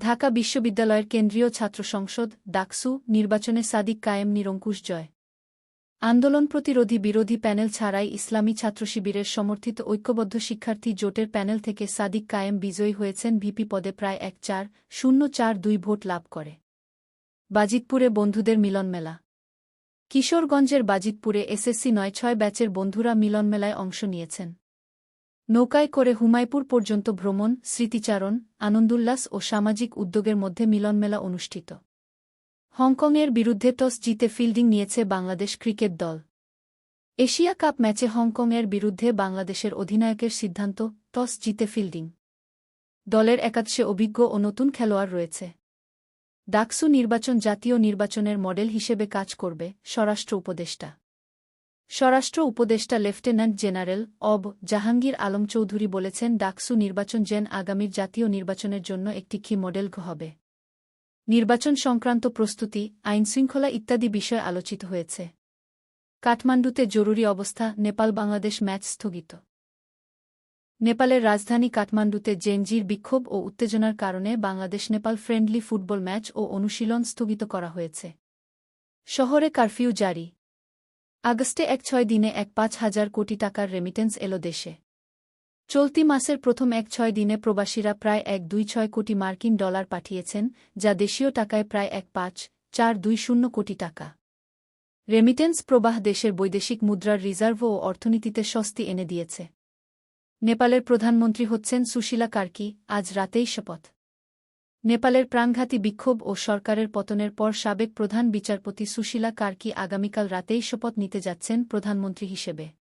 ঢাকা বিশ্ববিদ্যালয়ের কেন্দ্রীয় ছাত্র সংসদ, ডাকসু, নির্বাচনে সাদিক কায়েম নিরঙ্কুশ জয়। আন্দোলন প্রতিরোধী বিরোধী প্যানেল ছাড়াই ইসলামী ছাত্র শিবিরের সমর্থিত ঐক্যবদ্ধ শিক্ষার্থী জোটের প্যানেল থেকে সাদিক কায়েম বিজয়ী হয়েছেন ভিপি পদে প্রায় এক চার, শূন্য চার দুই ভোট লাভ করে। বাজিতপুরে বন্ধুদের মিলনমেলা। কিশোরগঞ্জের বাজিতপুরে এসএসসি নয় ছয় ব্যাচের বন্ধুরা মিলনমেলায় অংশ নিয়েছেন। নৌকায় করে হুমায়পুর পর্যন্ত ভ্রমণ, স্মৃতিচারণ, আনন্দোল্লাস ও সামাজিক উদ্যোগের মধ্যে মিলনমেলা অনুষ্ঠিত। হংকংয়ের বিরুদ্ধে টস জিতে ফিল্ডিং নিয়েছে বাংলাদেশ ক্রিকেট দল। এশিয়া কাপ ম্যাচে হংকংয়ের বিরুদ্ধে বাংলাদেশের অধিনায়কের সিদ্ধান্ত, টস জিতে ফিল্ডিং। দলের একাদশে অভিজ্ঞ ও নতুন খেলোয়াড় রয়েছে। ডাকসু নির্বাচন জাতীয় নির্বাচনের মডেল হিসেবে কাজ করবে স্বরাষ্ট্র উপদেষ্টা। স্বরাষ্ট্র উপদেষ্টা লেফটেন্যান্ট জেনারেল অব জাহাঙ্গীর আলম চৌধুরী বলেছেন, ডাকসু নির্বাচন জেন আগামীর জাতীয় নির্বাচনের জন্য একটি কি মডেল হবে। নির্বাচন সংক্রান্ত প্রস্তুতি আইনশৃঙ্খলা ইত্যাদি বিষয় আলোচিত হয়েছে। কাঠমান্ডুতে জরুরি অবস্থা, নেপাল বাংলাদেশ ম্যাচ স্থগিত। নেপালের রাজধানী কাঠমান্ডুতে জেনজির বিক্ষোভ ও উত্তেজনার কারণে Bangladesh Nepal friendly football match ও অনুশীলন স্থগিত করা হয়েছে। শহরে কারফিউ জারি। আগস্টে এক ছয় দিনে এক পাঁচ হাজার কোটি টাকার রেমিটেন্স এলো দেশে। চলতি মাসের প্রথম এক ছয় দিনে প্রবাসীরা প্রায় এক দুই ছয় কোটি মার্কিন ডলার পাঠিয়েছেন, যা দেশীয় টাকায় প্রায় এক পাঁচ চার দুই শূন্য কোটি টাকা। রেমিটেন্স প্রবাহ দেশের বৈদেশিক মুদ্রার রিজার্ভ ও অর্থনীতিতে স্বস্তি এনে দিয়েছে। নেপালের প্রধানমন্ত্রী হচ্ছেন সুশীলা কার্কি, আজ রাতেই শপথ। নেপালের প্রাণঘাতী বিক্ষোভ ও সরকারের পতনের পর সাবেক প্রধান বিচারপতি সুশীলা কার্কি আগামীকাল রাতেই শপথ নিতে যাচ্ছেন প্রধানমন্ত্রী হিসেবে।